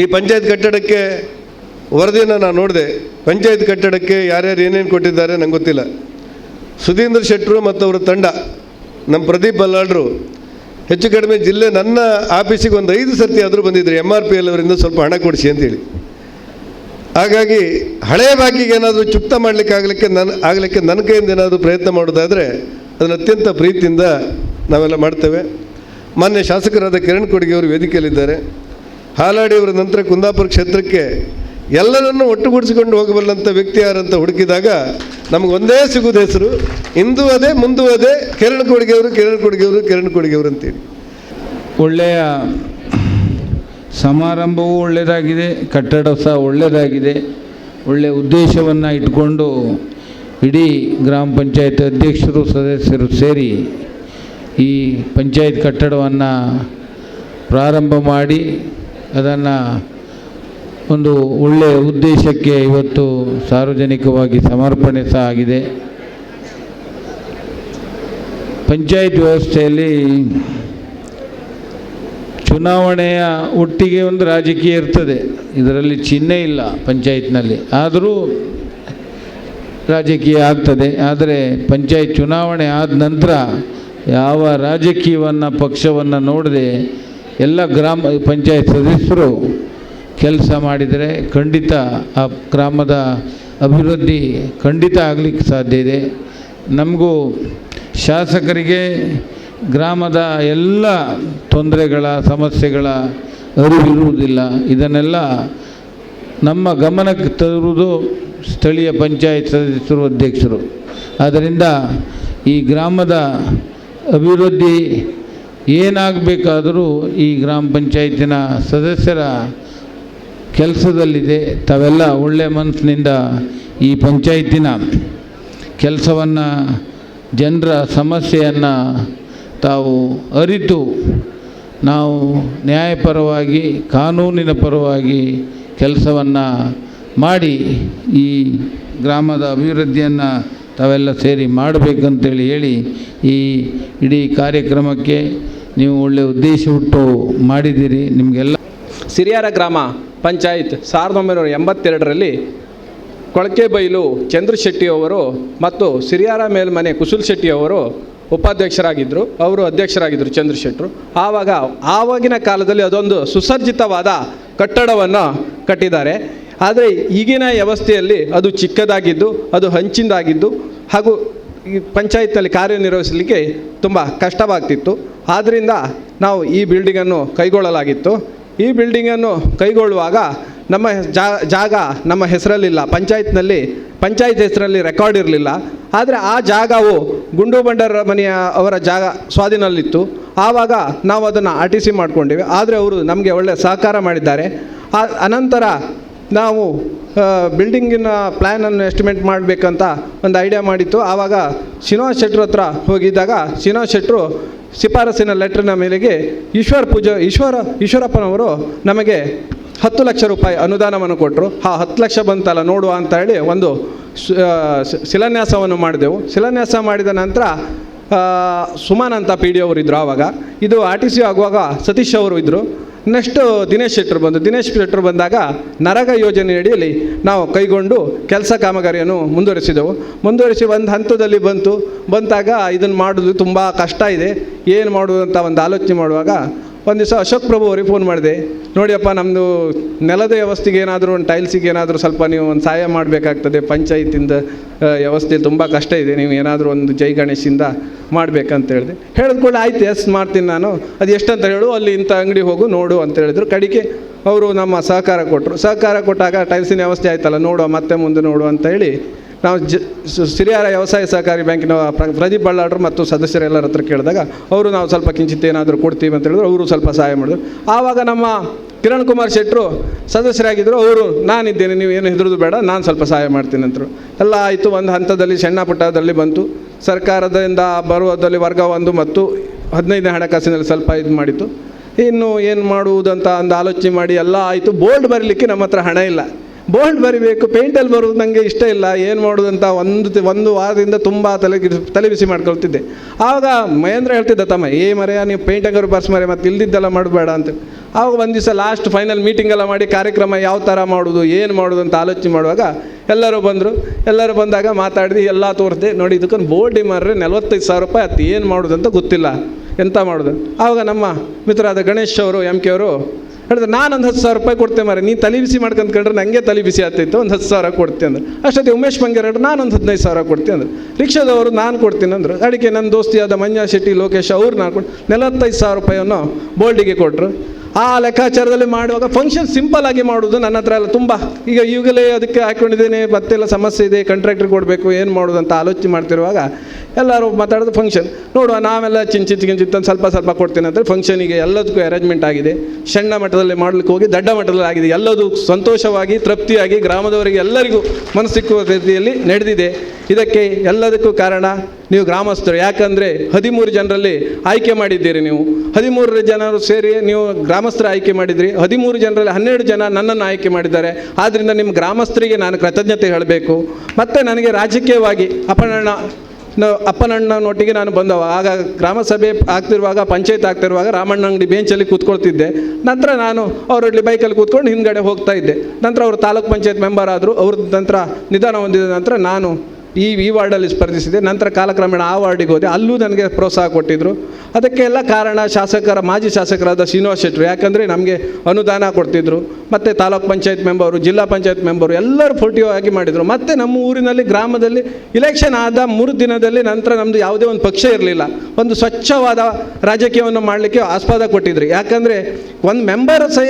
ಈ ಪಂಚಾಯತ್ ಕಟ್ಟಡಕ್ಕೆ ವರದಿಯನ್ನು ನಾನು ನೋಡಿದೆ. ಪಂಚಾಯತ್ ಕಟ್ಟಡಕ್ಕೆ ಯಾರ್ಯಾರು ಏನೇನು ಕೊಟ್ಟಿದ್ದಾರೆ ನಂಗೆ ಗೊತ್ತಿಲ್ಲ. ಸುಧೀಂದ್ರ ಶೆಟ್ಟರು ಮತ್ತು ಅವರ ತಂಡ ನಮ್ಮ ಪ್ರದೀಪ್ ಬಲ್ಲಾಳ್ರು, ಹೆಚ್ಚು ಕಡಿಮೆ ಜಿಲ್ಲೆ ನನ್ನ ಆಫೀಸಿಗೆ ಒಂದು ಐದು ಸರ್ತಿ ಆದರೂ ಬಂದಿದ್ರು ಎಂ ಆರ್ ಪಿ ಎಲ್ ಅವರಿಂದ ಸ್ವಲ್ಪ ಹಣ ಕೊಡಿಸಿ ಅಂತೇಳಿ. ಹಾಗಾಗಿ ಹಳೆಯ ಬಾಕಿಗೆ ಏನಾದರೂ ಚುಕ್ತ ಮಾಡಲಿಕ್ಕೆ ಆಗಲಿಕ್ಕೆ ನನ್ನ ಆಗಲಿಕ್ಕೆ ನನ್ನ ಕೈಯಿಂದ ಏನಾದರೂ ಪ್ರಯತ್ನ ಮಾಡೋದಾದರೆ ಅದನ್ನು ಅತ್ಯಂತ ಪ್ರೀತಿಯಿಂದ ನಾವೆಲ್ಲ ಮಾಡ್ತೇವೆ. ಮಾನ್ಯ ಶಾಸಕರಾದ ಕಿರಣ್ ಕೊಡುಗೆ ಅವರು ವೇದಿಕೆಯಲ್ಲಿದ್ದಾರೆ. ಹಾಲಾಡಿ ಅವರ ನಂತರ ಕುಂದಾಪುರ ಕ್ಷೇತ್ರಕ್ಕೆ ಎಲ್ಲರನ್ನೂ ಒಟ್ಟುಗೂಡಿಸಿಕೊಂಡು ಹೋಗಬಲ್ಲಂಥ ವ್ಯಕ್ತಿ ಯಾರಂತ ಹುಡುಕಿದಾಗ ನಮಗೆ ಒಂದೇ ಸಿಗುವುದು ಹೆಸರು. ಇಂದು ಅದೇ, ಮುಂದೂ ಅದೇ, ಕಿರಣ್ ಕೊಡುಗೆಯವರು ಕಿರಣ್ ಕೊಡುಗೆಯವರು ಕಿರಣ್ ಕೊಡುಗೆಯವರು ಅಂತೇಳಿ. ಒಳ್ಳೆಯ ಸಮಾರಂಭವೂ ಒಳ್ಳೆಯದಾಗಿದೆ ಕಟ್ಟಡ ಸಹ ಒಳ್ಳೆಯದಾಗಿದೆ ಒಳ್ಳೆಯ ಉದ್ದೇಶವನ್ನು ಇಟ್ಕೊಂಡು ಇಡೀ ಗ್ರಾಮ ಪಂಚಾಯತ್ ಅಧ್ಯಕ್ಷರು, ಸದಸ್ಯರು ಸೇರಿ ಈ ಪಂಚಾಯತ್ ಕಟ್ಟಡವನ್ನು ಪ್ರಾರಂಭ ಮಾಡಿ, ಅದನ್ನು ಒಂದು ಒಳ್ಳೆಯ ಉದ್ದೇಶಕ್ಕೆ ಇವತ್ತು ಸಾರ್ವಜನಿಕವಾಗಿ ಸಮರ್ಪಣೆ ಸಹ ಆಗಿದೆ. ಪಂಚಾಯತ್ ವ್ಯವಸ್ಥೆಯಲ್ಲಿ ಚುನಾವಣೆಯ ಒಟ್ಟಿಗೆ ಒಂದು ರಾಜಕೀಯ ಇರ್ತದೆ. ಇದರಲ್ಲಿ ಚಿಹ್ನೆ ಇಲ್ಲ ಪಂಚಾಯತ್ನಲ್ಲಿ. ಆದರೂ ರಾಜಕೀಯ ಆಗ್ತದೆ. ಆದರೆ ಪಂಚಾಯತ್ ಚುನಾವಣೆ ಆದ ನಂತರ ಯಾವ ರಾಜಕೀಯವನ್ನು, ಪಕ್ಷವನ್ನು ನೋಡದೆ ಎಲ್ಲ ಗ್ರಾಮ ಪಂಚಾಯತ್ ಸದಸ್ಯರು ಕೆಲಸ ಮಾಡಿದರೆ ಖಂಡಿತ ಆ ಗ್ರಾಮದ ಅಭಿವೃದ್ಧಿ ಖಂಡಿತ ಆಗಲಿಕ್ಕೆ ಸಾಧ್ಯ ಇದೆ. ನಮಗೂ ಶಾಸಕರಿಗೆ ಗ್ರಾಮದ ಎಲ್ಲ ತೊಂದರೆಗಳ, ಸಮಸ್ಯೆಗಳ ಅರಿವಿರುವುದಿಲ್ಲ. ಇದನ್ನೆಲ್ಲ ನಮ್ಮ ಗಮನಕ್ಕೆ ತರುವುದು ಸ್ಥಳೀಯ ಪಂಚಾಯತ್ ಸದಸ್ಯರು, ಅಧ್ಯಕ್ಷರು. ಆದ್ದರಿಂದ ಈ ಗ್ರಾಮದ ಅಭಿವೃದ್ಧಿ ಏನಾಗಬೇಕಾದರೂ ಈ ಗ್ರಾಮ ಪಂಚಾಯತಿನ ಸದಸ್ಯರ ಕೆಲಸದಲ್ಲಿದೆ, ತಾವೆಲ್ಲ ಒಳ್ಳೆಯ ಮನಸ್ಸಿನಿಂದ ಈ ಪಂಚಾಯತಿನ ಕೆಲಸವನ್ನು, ಜನರ ಸಮಸ್ಯೆಯನ್ನು ತಾವು ಅರಿತು, ನಾವು ನ್ಯಾಯಪರವಾಗಿ, ಕಾನೂನಿನ ಪರವಾಗಿ ಕೆಲಸವನ್ನು ಮಾಡಿ, ಈ ಗ್ರಾಮದ ಅಭಿವೃದ್ಧಿಯನ್ನು ತಾವೆಲ್ಲ ಸೇರಿ ಮಾಡಬೇಕಂತೇಳಿ ಹೇಳಿ, ಈ ಇಡೀ ಕಾರ್ಯಕ್ರಮಕ್ಕೆ ನೀವು ಒಳ್ಳೆಯ ಉದ್ದೇಶವಿಟ್ಟು ಮಾಡಿದ್ದೀರಿ. ನಿಮಗೆಲ್ಲ ಸಿರಿಯಾರ ಗ್ರಾಮ ಪಂಚಾಯತ್ ಸಾವಿರದ ಒಂಬೈನೂರ ಎಂಬತ್ತೆರಡರಲ್ಲಿ ಕೊಳಕೆಬೈಲು ಚಂದ್ರಶೆಟ್ಟಿ ಅವರು ಮತ್ತು ಸಿರಿಯಾರ ಮೇಲ್ಮನೆ ಕುಸುಲ್ ಶೆಟ್ಟಿ ಅವರು ಉಪಾಧ್ಯಕ್ಷರಾಗಿದ್ದರು ಅವರು ಅಧ್ಯಕ್ಷರಾಗಿದ್ದರು ಚಂದ್ರಶೆಟ್ಟರು ಆವಾಗ ಆವಾಗಿನ ಕಾಲದಲ್ಲಿ ಅದೊಂದು ಸುಸಜ್ಜಿತವಾದ ಕಟ್ಟಡವನ್ನು ಕಟ್ಟಿದ್ದಾರೆ. ಆದರೆ ಈಗಿನ ವ್ಯವಸ್ಥೆಯಲ್ಲಿ ಅದು ಚಿಕ್ಕದಾಗಿದ್ದು, ಅದು ಹಂಚಿಂದಾಗಿದ್ದು ಹಾಗೂ ಈ ಪಂಚಾಯತ್ನಲ್ಲಿ ಕಾರ್ಯನಿರ್ವಹಿಸಲಿಕ್ಕೆ ತುಂಬ ಕಷ್ಟವಾಗ್ತಿತ್ತು. ಆದ್ದರಿಂದ ನಾವು ಈ ಬಿಲ್ಡಿಂಗನ್ನು ಕೈಗೊಳ್ಳಲಾಗಿತ್ತು. ಈ ಬಿಲ್ಡಿಂಗನ್ನು ಕೈಗೊಳ್ಳುವಾಗ ನಮ್ಮ ಜಾಗ ನಮ್ಮ ಹೆಸರಲ್ಲಿಲ್ಲ. ಪಂಚಾಯತ್ನಲ್ಲಿ, ಪಂಚಾಯತ್ ಹೆಸರಲ್ಲಿ ರೆಕಾರ್ಡ್ ಇರಲಿಲ್ಲ. ಆದರೆ ಆ ಜಾಗವು ಗುಂಡು ಬಂಡರ ಮನೆಯ ಅವರ ಜಾಗ ಸ್ವಾಧೀನಲ್ಲಿತ್ತು ಆವಾಗ ನಾವು ಅದನ್ನು ಆರ್ ಟಿ ಸಿ ಮಾಡ್ಕೊಂಡಿವಿ. ಆದರೆ ಅವರು ನಮಗೆ ಒಳ್ಳೆಯ ಸಹಕಾರ ಮಾಡಿದ್ದಾರೆ. ಆ, ಅನಂತರ ನಾವು ಬಿಲ್ಡಿಂಗಿನ ಪ್ಲ್ಯಾನನ್ನು ಎಸ್ಟಿಮೇಟ್ ಮಾಡಬೇಕಂತ ಒಂದು ಐಡಿಯಾ ಮಾಡಿತ್ತು. ಆವಾಗ ಶ್ರೀನಿವಾಸ್ ಶೆಟ್ರ್ ಹತ್ರ ಹೋಗಿದ್ದಾಗ ಶ್ರೀನಿವಾಸ್ ಶೆಟ್ರು ಶಿಫಾರಸಿನ ಲೆಟ್ರಿನ ಮೇಲೆಗೆ ಈಶ್ವರ ಪೂಜೆ, ಈಶ್ವರ, ಈಶ್ವರಪ್ಪನವರು ನಮಗೆ ಹತ್ತು ಲಕ್ಷ ರೂಪಾಯಿ ಅನುದಾನವನ್ನು ಕೊಟ್ಟರು ಆ ಹತ್ತು ಲಕ್ಷ ಬಂತಲ್ಲ ನೋಡುವ ಅಂತ ಹೇಳಿ ಒಂದು ಶಿಲಾನ್ಯಾಸವನ್ನು ಮಾಡಿದೆವು. ಶಿಲಾನ್ಯಾಸ ಮಾಡಿದ ನಂತರ ಸುಮನ್ ಅಂತ ಪಿ ಡಿ ಅವರು ಇದ್ದರು ಆವಾಗ. ಇದು ಆರ್ ಟಿ ಸಿ ಆಗುವಾಗ ಸತೀಶ್ ಅವರು ಇದ್ದರು ನೆಕ್ಸ್ಟು ದಿನೇಶ್ ಶೆಟ್ಟರು ಬಂದು, ದಿನೇಶ್ ಶೆಟ್ಟರು ಬಂದಾಗ ನರಗ ಯೋಜನೆ ಅಡಿಯಲ್ಲಿ ನಾವು ಕೈಗೊಂಡು ಕೆಲಸ ಕಾಮಗಾರಿಯನ್ನು ಮುಂದುವರಿಸಿದೆವು. ಮುಂದುವರಿಸಿ ಒಂದು ಹಂತದಲ್ಲಿ ಬಂತು. ಬಂದಾಗ ಇದನ್ನು ಮಾಡೋದು ತುಂಬ ಕಷ್ಟ ಇದೆ. ಏನು ಮಾಡುವುದು ಅಂತ ಒಂದು ಆಲೋಚನೆ ಮಾಡುವಾಗ ಒಂದು ದಿವಸ ಅಶೋಕ್ ಪ್ರಭು ಅವ್ರಿಗೆ ಫೋನ್ ಮಾಡಿದೆ. ನೋಡಿಯಪ್ಪ ನಮ್ಮದು ನೆಲದ ವ್ಯವಸ್ಥೆಗೆ ಏನಾದರೂ ಒಂದು ಟೈಲ್ಸಿಗೆ ಏನಾದರೂ ಸ್ವಲ್ಪ ನೀವು ಒಂದು ಸಹಾಯ ಮಾಡಬೇಕಾಗ್ತದೆ. ಪಂಚಾಯತಿಂದ ವ್ಯವಸ್ಥೆ ತುಂಬ ಕಷ್ಟ ಇದೆ. ನೀವು ಏನಾದರೂ ಒಂದು ಜೈ ಗಣೇಶಿಂದ ಮಾಡಬೇಕಂತ ಹೇಳಿದೆ. ಹೇಳಿದ ಕೂಡ ಆಯ್ತು ಎಸ್ ಮಾಡ್ತೀನಿ ನಾನು. ಅದು ಎಷ್ಟಂತ ಹೇಳು, ಅಲ್ಲಿ ಇಂಥ ಅಂಗಡಿ ಹೋಗು, ನೋಡು ಅಂತ ಹೇಳಿದ್ರು. ಕಡೆಗೆ ಅವರು ನಮ್ಮ ಸಹಕಾರ ಕೊಟ್ಟರು ಸಹಕಾರ ಕೊಟ್ಟಾಗ ಟೈಲ್ಸಿನ ವ್ಯವಸ್ಥೆ ಆಯ್ತಲ್ಲ, ನೋಡುವ, ಮತ್ತೆ ಮುಂದೆ ನೋಡು ಅಂತ ಹೇಳಿ ನಾವು ಜ ಸಿರಿಯಾರ ವ್ಯವಸಾಯ ಸಹಕಾರಿ ಬ್ಯಾಂಕಿನ ಪ್ರ, ಪ್ರದೀಪ್ ಬಳ್ಳಾಡ್ರು ಮತ್ತು ಸದಸ್ಯರೆಲ್ಲರ ಹತ್ರ ಕೇಳಿದಾಗ ಅವರು ನಾವು ಸ್ವಲ್ಪ ಕಿಂಚಿತ್ ಏನಾದರೂ ಕೊಡ್ತೀವಿ ಅಂತ ಹೇಳಿದ್ರು, ಅವರು ಸ್ವಲ್ಪ ಸಹಾಯ ಮಾಡಿದ್ರು. ಆವಾಗ ನಮ್ಮ ಕಿರಣ್ ಕುಮಾರ್ ಶೆಟ್ಟರು ಸದಸ್ಯರಾಗಿದ್ದರು ಅವರು ನಾನಿದ್ದೇನೆ, ನೀವು ಏನು ಹೆದರೋದು ಬೇಡ, ನಾನು ಸ್ವಲ್ಪ ಸಹಾಯ ಮಾಡ್ತೀನಿ ಅಂತರು ಎಲ್ಲ ಆಯಿತು, ಒಂದು ಹಂತದಲ್ಲಿ ಸಣ್ಣ ಪುಟ್ಟದಲ್ಲಿ ಬಂತು. ಸರ್ಕಾರದಿಂದ ಬರುವುದರಲ್ಲಿ ವರ್ಗ ಒಂದು ಮತ್ತು ಹದಿನೈದನೇ ಹಣಕಾಸಿನಲ್ಲಿ ಸ್ವಲ್ಪ ಇದು ಮಾಡಿತ್ತು. ಇನ್ನು ಏನು ಮಾಡುವುದಂತ ಒಂದು ಆಲೋಚನೆ ಮಾಡಿ ಎಲ್ಲ ಆಯಿತು. ಬೋಲ್ಡ್ ಬರಲಿಕ್ಕೆ ನಮ್ಮ ಹತ್ರ ಹಣ ಇಲ್ಲ. ಬೋಲ್ಡ್ ಬರಿಬೇಕು ಪೇಂಟಲ್ಲಿ ಬರೋದು ನನಗೆ ಇಷ್ಟ ಇಲ್ಲ, ಏನು ಮಾಡೋದಂತ ಒಂದು ಒಂದು ವಾರದಿಂದ ತುಂಬ ತಲೆ ತಲೆ ಬಿಸಿ ಮಾಡ್ಕೊಳ್ತಿದ್ದೆ. ಆವಾಗ ಮಹೇಂದ್ರ ಹೇಳ್ತಿದ್ದ ತಮ್ಮ, ಏ ಮರೆಯ, ನೀವು ಪೇಂಟಂಗರು ಬರ್ಸ್ ಮರೆ ಮತ್ತೆ ಇಲ್ದಿದ್ದೆಲ್ಲ ಮಾಡಬೇಡ ಅಂತ. ಆವಾಗ ಒಂದು ದಿವಸ ಲಾಸ್ಟ್ ಫೈನಲ್ ಮೀಟಿಂಗ್ ಎಲ್ಲ ಮಾಡಿ ಕಾರ್ಯಕ್ರಮ ಯಾವ ಥರ ಮಾಡೋದು ಏನು ಮಾಡೋದು ಅಂತ ಆಲೋಚನೆ ಮಾಡುವಾಗ ಎಲ್ಲರೂ ಬಂದರು. ಎಲ್ಲರೂ ಬಂದಾಗ ಮಾತಾಡಿದ್ವಿ ಎಲ್ಲ ತೋರಿಸ್ದೆ ನೋಡಿ ಇದಕ್ಕೊಂದು ಬೋರ್ಡ್ ಮಾರ್ರೆ, ನಲ್ವತ್ತೈದು ಸಾವಿರ ರೂಪಾಯಿ ಅದು ಏನು ಮಾಡೋದು ಅಂತ ಗೊತ್ತಿಲ್ಲ. ಎಂಥ ಮಾಡೋದು ಆವಾಗ ನಮ್ಮ ಮಿತ್ರರಾದ ಗಣೇಶ್ ಅವರು ಎಂ ಕೆ ಅವರು ಹೇಳಿದ್ರೆ, ನಾನು ಒಂದು ಹತ್ತು ಸಾವಿರ ರೂಪಾಯಿ ಕೊಡ್ತೆ ಮಾರೆ ನೀ ತಲೆ ಬಿಸಿ ಮಾಡ್ಕೊಂಡ್ಕೊಂಡ್ರೆ ನನಗೆ ತಲೆ ಬಿಸಿ ಆಗ್ತಿತ್ತು ಒಂದು ಹತ್ತು ಸಾವಿರ ಕೊಡ್ತೀನಿ ಅಂದ್ರೆ. ಅಷ್ಟೊತ್ತಿಗೆ ಉಮೇಶ್ ಬಂಗೇರ್ ಹೇಳಿದ್ರು, ನಾನು ಒಂದು ಹದಿನೈದು ಸಾವಿರ ಕೊಡ್ತೀನಿ ಅಂದ್ರೆ. ರಿಕ್ಷಾದವರು ನಾನು ಕೊಡ್ತೀನಿ ಅಂದರು. ಅದಕ್ಕೆ ನನ್ನ ದೋಸ್ತಿಯಾದ ಮಂಜಾ ಶೆಟ್ಟಿ, ಲೋಕೇಶ್ ಅವ್ರು ನಾನು ಕೊಟ್ಟು ನಲವತ್ತೈದು ಸಾವಿರ ರೂಪಾಯಿಯನ್ನು ಬೋಲ್ಡಿಗೆ ಕೊಟ್ಟರು ಆ ಲೆಕ್ಕಾಚಾರದಲ್ಲಿ ಮಾಡುವಾಗ ಫಂಕ್ಷನ್ ಸಿಂಪಲ್ ಆಗಿ ಮಾಡೋದು ನನ್ನ ಹತ್ರ ಎಲ್ಲ ತುಂಬ. ಈಗ ಈಗಲೇ ಅದಕ್ಕೆ ಹಾಕ್ಕೊಂಡಿದ್ದೀನಿ ಮತ್ತೆಲ್ಲ ಸಮಸ್ಯೆ ಇದೆ ಕಾಂಟ್ರಾಕ್ಟ್ರ್ ಕೊಡಬೇಕು, ಏನು ಮಾಡೋದು ಅಂತ ಆಲೋಚನೆ ಮಾಡ್ತಿರುವಾಗ ಎಲ್ಲರೂ ಮಾತಾಡೋದು ಫಂಕ್ಷನ್ ನೋಡುವ, ನಾವೆಲ್ಲ ಚಿಂಚಿತ್ ಅಂತ ಸ್ವಲ್ಪ ಸ್ವಲ್ಪ ಕೊಡ್ತೀನಿ ಅಂದರೆ ಫಂಕ್ಷನಿಗೆ ಎಲ್ಲದಕ್ಕೂ ಅರೇಂಜ್ಮೆಂಟ್ ಆಗಿದೆ. ಸಣ್ಣ ಮಟ್ಟದಲ್ಲಿ ಮಾಡಲಿಕ್ಕೆ ಹೋಗಿ, ದೊಡ್ಡ ಮಟ್ಟದಲ್ಲಿ ಆಗಿದೆ. ಎಲ್ಲದೂ ಸಂತೋಷವಾಗಿ, ತೃಪ್ತಿಯಾಗಿ, ಗ್ರಾಮದವರಿಗೆ ಎಲ್ಲರಿಗೂ ಮನಸ್ಸಿಕ್ಕುವ ರೀತಿಯಲ್ಲಿ ನಡೆದಿದೆ. ಇದಕ್ಕೆ ಎಲ್ಲದಕ್ಕೂ ಕಾರಣ ನೀವು ಗ್ರಾಮಸ್ಥರು, ಯಾಕಂದರೆ ಹದಿಮೂರು ಜನರಲ್ಲಿ ಆಯ್ಕೆ ಮಾಡಿದ್ದೀರಿ ನೀವು. ಹದಿಮೂರು ಜನರು ಸೇರಿ ನೀವು ಗ್ರಾಮಸ್ಥರ ಆಯ್ಕೆ ಮಾಡಿದ್ರಿ. ಹದಿಮೂರು ಜನರಲ್ಲಿ ಹನ್ನೆರಡು ಜನ ನನ್ನನ್ನು ಆಯ್ಕೆ ಮಾಡಿದ್ದಾರೆ. ಆದ್ದರಿಂದ ನಿಮ್ಮ ಗ್ರಾಮಸ್ಥರಿಗೆ ನಾನು ಕೃತಜ್ಞತೆ ಹೇಳಬೇಕು. ಮತ್ತು ನನಗೆ ರಾಜಕೀಯವಾಗಿ ಅಪ್ಪನಣ್ಣ ಅಪ್ಪನಣ್ಣನೊಟ್ಟಿಗೆ ನಾನು ಬಂದವ. ಆಗ ಗ್ರಾಮ ಸಭೆ ಆಗ್ತಿರುವಾಗ, ಪಂಚಾಯತ್ ಆಗ್ತಿರುವಾಗ ರಾಮಣ್ಣ ಅಂಗಡಿ ಬೆಂಚಲ್ಲಿ ಕೂತ್ಕೊಳ್ತಿದ್ದೆ. ನಂತರ ನಾನು ಅವರಲ್ಲಿ ಬೈಕಲ್ಲಿ ಕೂತ್ಕೊಂಡು ಹಿಂದ್ಗಡೆ ಹೋಗ್ತಾ ಇದ್ದೆ. ನಂತರ ಅವರು ತಾಲೂಕ್ ಪಂಚಾಯತ್ ಮೆಂಬರ್ ಆದರು. ಅವ್ರ ನಂತರ ನಿಧಾನ ಹೊಂದಿದ ನಂತರ ನಾನು ಈ ಈ ವಾರ್ಡಲ್ಲಿ ಸ್ಪರ್ಧಿಸಿದೆ. ನಂತರ ಕಾಲಕ್ರಮೇಣ ಆ ವಾರ್ಡಿಗೆ ಹೋದೆ. ಅಲ್ಲೂ ನನಗೆ ಪ್ರೋತ್ಸಾಹ ಕೊಟ್ಟಿದ್ದರು ಅದಕ್ಕೆಲ್ಲ ಕಾರಣ ಶಾಸಕರ, ಮಾಜಿ ಶಾಸಕರಾದ ಶ್ರೀನಿವಾಸ್ ಶೆಟ್ಟರು ಯಾಕಂದರೆ ನಮಗೆ ಅನುದಾನ ಕೊಡ್ತಿದ್ರು. ಮತ್ತು ತಾಲೂಕ್ ಪಂಚಾಯತ್ ಮೆಂಬರು, ಜಿಲ್ಲಾ ಪಂಚಾಯತ್ ಮೆಂಬರು ಎಲ್ಲರೂ ಫೋಟಿಯೋ ಆಗಿ ಮಾಡಿದರು. ಮತ್ತು ನಮ್ಮ ಊರಿನಲ್ಲಿ, ಗ್ರಾಮದಲ್ಲಿ ಇಲೆಕ್ಷನ್ ಆದ ಮೂರು ದಿನದಲ್ಲಿ ನಂತರ ನಮ್ಮದು ಯಾವುದೇ ಒಂದು ಪಕ್ಷ ಇರಲಿಲ್ಲ. ಒಂದು ಸ್ವಚ್ಛವಾದ ರಾಜಕೀಯವನ್ನು ಮಾಡಲಿಕ್ಕೆ ಆಸ್ಪದ ಕೊಟ್ಟಿದ್ರು. ಯಾಕಂದರೆ ಒಂದು ಮೆಂಬರ್ ಸಹ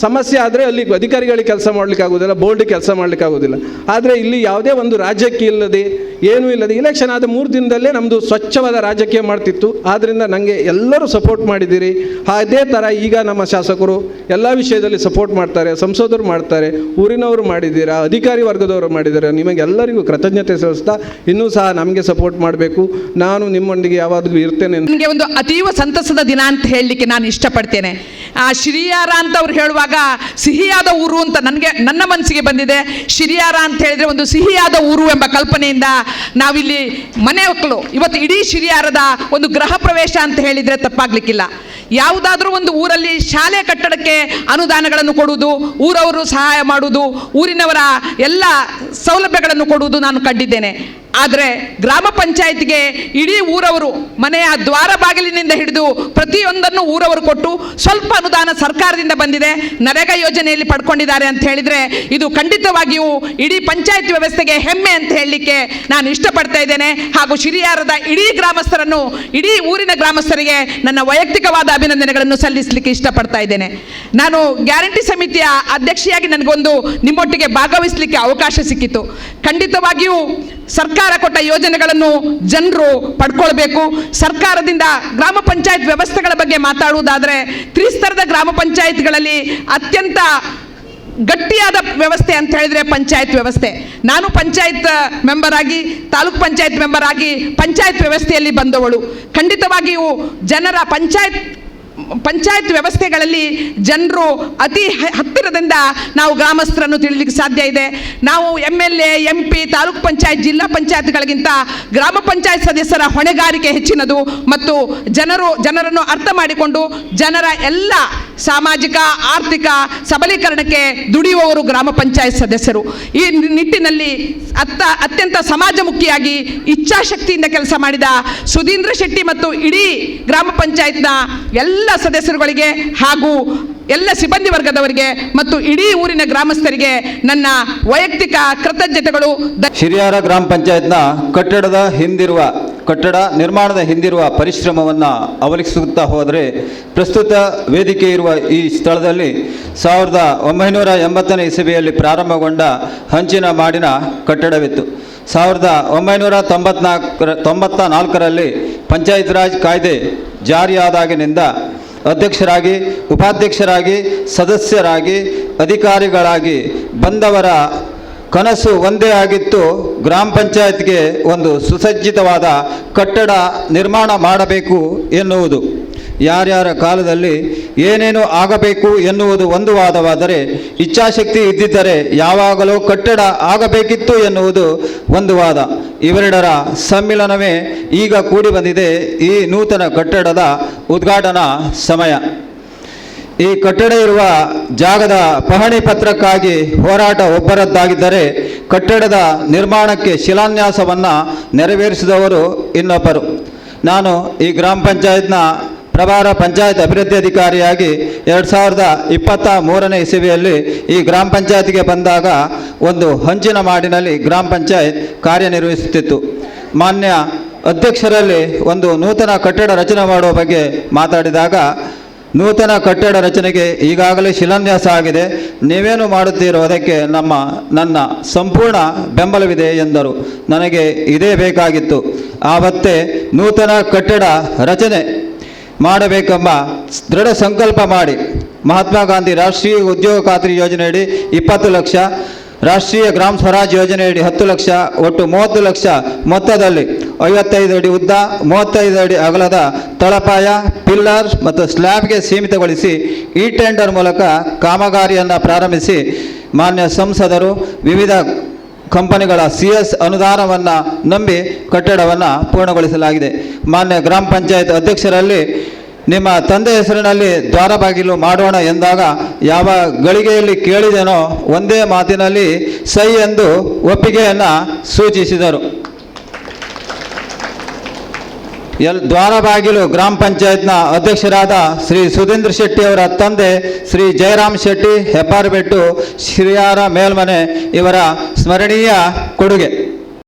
ಸಮಸ್ಯೆ ಆದರೆ ಅಲ್ಲಿ ಅಧಿಕಾರಿಗಳಿಗೆ ಕೆಲಸ ಮಾಡಲಿಕ್ಕೆ ಆಗೋದಿಲ್ಲ ಬೋರ್ಡಿಗೆ ಕೆಲಸ ಮಾಡಲಿಕ್ಕೆ ಆಗೋದಿಲ್ಲ ಆದರೆ ಇಲ್ಲಿ ಯಾವುದೇ ಒಂದು ರಾಜಕೀಯ ಇಲ್ಲದೆ ಏನೂ ಇಲ್ಲದೆ ಇಲೆಕ್ಷನ್ ಆದ ಮೂರು ದಿನದಲ್ಲೇ ನಮ್ಮದು ಸ್ವಚ್ಛವಾದ ರಾಜಕೀಯ ಮಾಡ್ತಿತ್ತು. ಆದ್ದರಿಂದ ನನಗೆ ಎಲ್ಲರೂ ಸಪೋರ್ಟ್ ಮಾಡಿದ್ದೀರಿ. ಅದೇ ಥರ ಈಗ ನಮ್ಮ ಶಾಸಕರು ಎಲ್ಲ ವಿಷಯದಲ್ಲಿ ಸಪೋರ್ಟ್ ಮಾಡ್ತಾರೆ, ಸಂಸದರು ಮಾಡ್ತಾರೆ, ಊರಿನವರು ಮಾಡಿದ್ದೀರಾ, ಅಧಿಕಾರಿ ವರ್ಗದವರು ಮಾಡಿದ್ದೀರಾ, ನಿಮಗೆಲ್ಲರಿಗೂ ಕೃತಜ್ಞತೆ ಸಲ್ಲಿಸ್ತಾ ಇನ್ನೂ ಸಹ ನಮಗೆ ಸಪೋರ್ಟ್ ಮಾಡಬೇಕು. ನಾನು ನಿಮ್ಮೊಂದಿಗೆ ಯಾವಾಗಲೂ ಇರ್ತೇನೆ ನನಗೆ ಒಂದು ಅತೀವ ಸಂತಸದ ದಿನ ಅಂತ ಹೇಳಲಿಕ್ಕೆ ನಾನು ಇಷ್ಟಪಡ್ತೇನೆ. ಆ, ಶಿರಿಯಾರ ಅಂತ ಅವ್ರು ಹೇಳುವಾಗ ಸಿಹಿಯಾದ ಊರು ಅಂತ ನನಗೆ ನನ್ನ ಮನಸ್ಸಿಗೆ ಬಂದಿದೆ. ಶಿರಿಯಾರ ಅಂತ ಹೇಳಿದ್ರೆ ಒಂದು ಸಿಹಿಯಾದ ಊರು ಎಂಬ ಕಲ್ಪನೆಯಿಂದ ನಾವಿಲ್ಲಿ ಮನೆ ಮಕ್ಕಳು, ಇವತ್ತು ಇಡೀ ಶಿರಿಯಾರದ ಒಂದು ಗೃಹ ಪ್ರವೇಶ ಅಂತ ಹೇಳಿದರೆ ತಪ್ಪಾಗ್ಲಿಕ್ಕಿಲ್ಲ. ಯಾವುದಾದ್ರೂ ಒಂದು ಊರಲ್ಲಿ ಶಾಲೆ ಕಟ್ಟಡಕ್ಕೆ ಅನುದಾನಗಳನ್ನು ಕೊಡುವುದು, ಊರವರು ಸಹಾಯ ಮಾಡುವುದು, ಊರಿನವರ ಎಲ್ಲ ಸೌಲಭ್ಯಗಳನ್ನು ಕೊಡುವುದು ನಾನು ಕಂಡಿದ್ದೇನೆ. ಆದರೆ ಗ್ರಾಮ ಪಂಚಾಯತ್ಗೆ ಇಡೀ ಊರವರು ಮನೆಯ ದ್ವಾರ ಬಾಗಿಲಿನಿಂದ ಹಿಡಿದು ಪ್ರತಿಯೊಂದನ್ನು ಊರವರು ಕೊಟ್ಟು ಸ್ವಲ್ಪ ಅನುದಾನ ಸರ್ಕಾರದಿಂದ ಬಂದಿದೆ. ನರೇಗಾ ಯೋಜನೆಯಲ್ಲಿ ಪಡ್ಕೊಂಡಿದ್ದಾರೆ ಅಂತ ಹೇಳಿದರೆ ಇದು ಖಂಡಿತವಾಗಿಯೂ ಇಡೀ ಪಂಚಾಯತ್ ವ್ಯವಸ್ಥೆಗೆ ಹೆಮ್ಮೆ ಅಂತ ಹೇಳಲಿಕ್ಕೆ ನಾನು ಇಷ್ಟಪಡ್ತಾ ಇದ್ದೇನೆ. ಹಾಗೂ ಶಿರಿಯಾರದ ಇಡೀ ಗ್ರಾಮಸ್ಥರನ್ನು, ಇಡೀ ಊರಿನ ಗ್ರಾಮಸ್ಥರಿಗೆ ನನ್ನ ವೈಯಕ್ತಿಕವಾದ ಅಭಿನಂದನೆಗಳನ್ನು ಸಲ್ಲಿಸಲಿಕ್ಕೆ ಇಷ್ಟಪಡ್ತಾ ಇದ್ದೇನೆ. ನಾನು ಗ್ಯಾರಂಟಿ ಸಮಿತಿಯ ಅಧ್ಯಕ್ಷೆಯಾಗಿ ನನಗೊಂದು ನಿಮ್ಮೊಟ್ಟಿಗೆ ಭಾಗವಹಿಸಲಿಕ್ಕೆ ಅವಕಾಶ ಸಿಕ್ಕಿತು. ಖಂಡಿತವಾಗಿಯೂ ಸರ್ಕಾರ ಕೊಟ್ಟ ಯೋಜನೆಗಳನ್ನು ಜನರು ಪಡ್ಕೊಳ್ಬೇಕು. ಸರ್ಕಾರದಿಂದ ಗ್ರಾಮ ಪಂಚಾಯತ್ ವ್ಯವಸ್ಥೆಗಳ ಬಗ್ಗೆ ಮಾತಾಡುವುದಾದರೆ ತ್ರಿಸ್ತರದ ಗ್ರಾಮ ಪಂಚಾಯತ್ಗಳಲ್ಲಿ ಅತ್ಯಂತ ಗಟ್ಟಿಯಾದ ವ್ಯವಸ್ಥೆ ಅಂತ ಹೇಳಿದ್ರೆ ಪಂಚಾಯತ್ ವ್ಯವಸ್ಥೆ. ನಾನು ಪಂಚಾಯತ್ ಮೆಂಬರ್ ಆಗಿ, ತಾಲೂಕ್ ಪಂಚಾಯತ್ ಮೆಂಬರ್ ಆಗಿ ಪಂಚಾಯತ್ ವ್ಯವಸ್ಥೆಯಲ್ಲಿ ಬಂದವಳು. ಖಂಡಿತವಾಗಿಯೂ ಜನರ ಪಂಚಾಯತ್ ಪಂಚಾಯತ್ ವ್ಯವಸ್ಥೆಗಳಲ್ಲಿ ಜನರು ಅತಿ ಹತ್ತಿರದಿಂದ ನಾವು ಗ್ರಾಮಸ್ಥರನ್ನು ತಿಳಿಲಿಕ್ಕೆ ಸಾಧ್ಯ ಇದೆ. ನಾವು M L A M P taluk panchayat, ಜಿಲ್ಲಾ ಪಂಚಾಯತ್ಗಳಿಗಿಂತ ಗ್ರಾಮ ಪಂಚಾಯತ್ ಸದಸ್ಯರ ಹೊಣೆಗಾರಿಕೆ ಹೆಚ್ಚಿನದು ಮತ್ತು ಜನರು, ಜನರನ್ನು ಅರ್ಥ ಮಾಡಿಕೊಂಡು ಜನರ ಎಲ್ಲ ಸಾಮಾಜಿಕ, ಆರ್ಥಿಕ ಸಬಲೀಕರಣಕ್ಕೆ ದುಡಿಯುವವರು ಗ್ರಾಮ ಪಂಚಾಯತ್ ಸದಸ್ಯರು. ಈ ನಿಟ್ಟಿನಲ್ಲಿ ಅತ್ತ, ಅತ್ಯಂತ ಸಮಾಜಮುಖಿಯಾಗಿ ಇಚ್ಛಾಶಕ್ತಿಯಿಂದ ಕೆಲಸ ಮಾಡಿದ ಸುಧೀಂದ್ರ ಶೆಟ್ಟಿ ಮತ್ತು ಇಡೀ ಗ್ರಾಮ ಪಂಚಾಯತ್ನ ಎಲ್ಲ ಸದಸ್ಯರುಗಳಿಗೆ ಹಾಗೂ ಎಲ್ಲ ಸಿಬ್ಬಂದಿ ವರ್ಗದವರಿಗೆ ಮತ್ತು ಇಡೀ ಊರಿನ ಗ್ರಾಮಸ್ಥರಿಗೆ ನನ್ನ ವೈಯಕ್ತಿಕ ಕೃತಜ್ಞತೆಗಳು ಹಿರಿಯಾರ ಗ್ರಾಮ ಪಂಚಾಯತ್ನ ಕಟ್ಟಡದ ಹಿಂದಿರುವ ಕಟ್ಟಡ ನಿರ್ಮಾಣದ ಹಿಂದಿರುವ ಪರಿಶ್ರಮವನ್ನು ಅವಲಕ್ಷಿಸುತ್ತಾ ಹೋದರೆ ಪ್ರಸ್ತುತ ವೇದಿಕೆ ಇರುವ ಈ ಸ್ಥಳದಲ್ಲಿ ಸಾವಿರದ ಒಂಬೈನೂರ ಎಂಬತ್ತನೇ ಇಸವಿಯಲ್ಲಿ ಪ್ರಾರಂಭಗೊಂಡ ಹಂಚಿನ ಮಾಡಿನ ಕಟ್ಟಡವಿತ್ತು. ಸಾವಿರದ ಒಂಬೈನೂರ ತೊಂಬತ್ನಾಲ್ಕರ ತೊಂಬತ್ತ ನಾಲ್ಕರಲ್ಲಿ ಪಂಚಾಯತ್ ರಾಜ್ ಕಾಯ್ದೆ ಜಾರಿಯಾದಾಗಿನಿಂದ ಅಧ್ಯಕ್ಷರಾಗಿ, ಉಪಾಧ್ಯಕ್ಷರಾಗಿ, ಸದಸ್ಯರಾಗಿ, ಅಧಿಕಾರಿಗಳಾಗಿ ಬಂದವರ ಕನಸು ಒಂದೇ ಆಗಿತ್ತು ಗ್ರಾಮ ಪಂಚಾಯತ್ಗೆ ಒಂದು ಸುಸಜ್ಜಿತವಾದ ಕಟ್ಟಡ ನಿರ್ಮಾಣ ಮಾಡಬೇಕು ಎನ್ನುವುದು. ಯಾರ್ಯಾರ ಕಾಲದಲ್ಲಿ ಏನೇನು ಆಗಬೇಕು ಎನ್ನುವುದು ಒಂದು ವಾದವಾದರೆ ಇಚ್ಛಾಶಕ್ತಿ ಇದ್ದಿದ್ದರೆ ಯಾವಾಗಲೂ ಕಟ್ಟಡ ಆಗಬೇಕಿತ್ತು ಎನ್ನುವುದು ಒಂದು ವಾದ. ಇವೆರಡರ ಸಮ್ಮಿಲನವೇ ಈಗ ಕೂಡಿ ಬಂದಿದೆ ಈ ನೂತನ ಕಟ್ಟಡದ ಉದ್ಘಾಟನಾ ಸಮಯ. ಈ ಕಟ್ಟಡ ಇರುವ ಜಾಗದ ಪಹಣಿ ಪತ್ರಕ್ಕಾಗಿ ಹೋರಾಟ ಒಬ್ಬರದ್ದಾಗಿದ್ದರೆ ಕಟ್ಟಡದ ನಿರ್ಮಾಣಕ್ಕೆ ಶಿಲಾನ್ಯಾಸವನ್ನು ನೆರವೇರಿಸಿದವರು ಇನ್ನೊಬ್ಬರು. ನಾನು ಈ ಗ್ರಾಮ ಪಂಚಾಯತ್ನ ಪ್ರಭಾರ ಪಂಚಾಯತ್ ಅಭಿವೃದ್ಧಿ ಅಧಿಕಾರಿಯಾಗಿ ಎರಡು ಸಾವಿರದ ಇಪ್ಪತ್ತ ಮೂರನೇ ಇಸವಿಯಲ್ಲಿ ಈ ಗ್ರಾಮ ಪಂಚಾಯತ್ಗೆ ಬಂದಾಗ ಒಂದು ಹಂಚಿನ ಮಾಡಿನಲ್ಲಿ ಗ್ರಾಮ ಪಂಚಾಯತ್ ಕಾರ್ಯನಿರ್ವಹಿಸುತ್ತಿತ್ತು. ಮಾನ್ಯ ಅಧ್ಯಕ್ಷರಲ್ಲಿ ಒಂದು ನೂತನ ಕಟ್ಟಡ ರಚನೆ ಮಾಡುವ ಬಗ್ಗೆ ಮಾತಾಡಿದಾಗ ನೂತನ ಕಟ್ಟಡ ರಚನೆಗೆ ಈಗಾಗಲೇ ಶಿಲಾನ್ಯಾಸ ಆಗಿದೆ. ನೀವೇನು ಮಾಡುತ್ತೀರೋ ಅದಕ್ಕೆ ನಮ್ಮ, ನನ್ನ ಸಂಪೂರ್ಣ ಬೆಂಬಲವಿದೆ ಎಂದರು. ನನಗೆ ಇದೇ ಬೇಕಾಗಿತ್ತು. ಆವತ್ತೆ ನೂತನ ಕಟ್ಟಡ ರಚನೆ ಮಾಡಬೇಕೆಂಬ ದೃಢ ಸಂಕಲ್ಪ ಮಾಡಿ ಮಹಾತ್ಮ ಗಾಂಧಿ ರಾಷ್ಟ್ರೀಯ ಉದ್ಯೋಗ ಖಾತ್ರಿ ಯೋಜನೆಯಡಿ ಇಪ್ಪತ್ತು ಲಕ್ಷ ರಾಷ್ಟ್ರೀಯ ಗ್ರಾಮ ಸ್ವರಾಜ್ ಯೋಜನೆಯಡಿ ಹತ್ತು ಲಕ್ಷ, ಒಟ್ಟು ಮೂವತ್ತು ಲಕ್ಷ ಮೊತ್ತದಲ್ಲಿ ಐವತ್ತೈದು ಅಡಿ ಉದ್ದ, ಮೂವತ್ತೈದು ಅಡಿ ಅಗಲದ ತಳಪಾಯ, ಪಿಲ್ಲರ್ ಮತ್ತು ಸ್ಲ್ಯಾಬ್ಗೆ ಸೀಮಿತಗೊಳಿಸಿ ಈ ಟೆಂಡರ್ ಮೂಲಕ ಕಾಮಗಾರಿಯನ್ನು ಪ್ರಾರಂಭಿಸಿ ಮಾನ್ಯ ಸಂಸದರು, ವಿವಿಧ ಕಂಪನಿಗಳ ಸಿ ಎಸ್ ಅನುದಾನವನ್ನು ನಂಬಿ ಕಟ್ಟಡವನ್ನು ಪೂರ್ಣಗೊಳಿಸಲಾಗಿದೆ. ಮಾನ್ಯ ಗ್ರಾಮ ಪಂಚಾಯತ್ ಅಧ್ಯಕ್ಷರಲ್ಲಿ ನಿಮ್ಮ ತಂದೆ ಹೆಸರಿನಲ್ಲಿ ದ್ವಾರಬಾಗಿಲು ಮಾಡೋಣ ಎಂದಾಗ ಯಾವ ಗಳಿಗೆಯಲ್ಲಿ ಕೇಳಿದೆನೋ ಒಂದೇ ಮಾತಿನಲ್ಲಿ ಸೈ ಎಂದು ಒಪ್ಪಿಗೆಯನ್ನು ಸೂಚಿಸಿದರು. ಎಲ್ ದ್ವಾರಬಾಗಿಲು ಗ್ರಾಮ ಪಂಚಾಯತ್ನ ಅಧ್ಯಕ್ಷರಾದ ಶ್ರೀ ಸುಧೀಂದ್ರ ಶೆಟ್ಟಿ ಅವರ ತಂದೆ ಶ್ರೀ ಜಯರಾಮ್ ಶೆಟ್ಟಿ ಹೆಪ್ಪಾರ್ಬೆಟ್ಟು ಶ್ರೀಯಾರ ಮೇಲ್ಮನೆ ಇವರ ಸ್ಮರಣೀಯ ಕೊಡುಗೆ.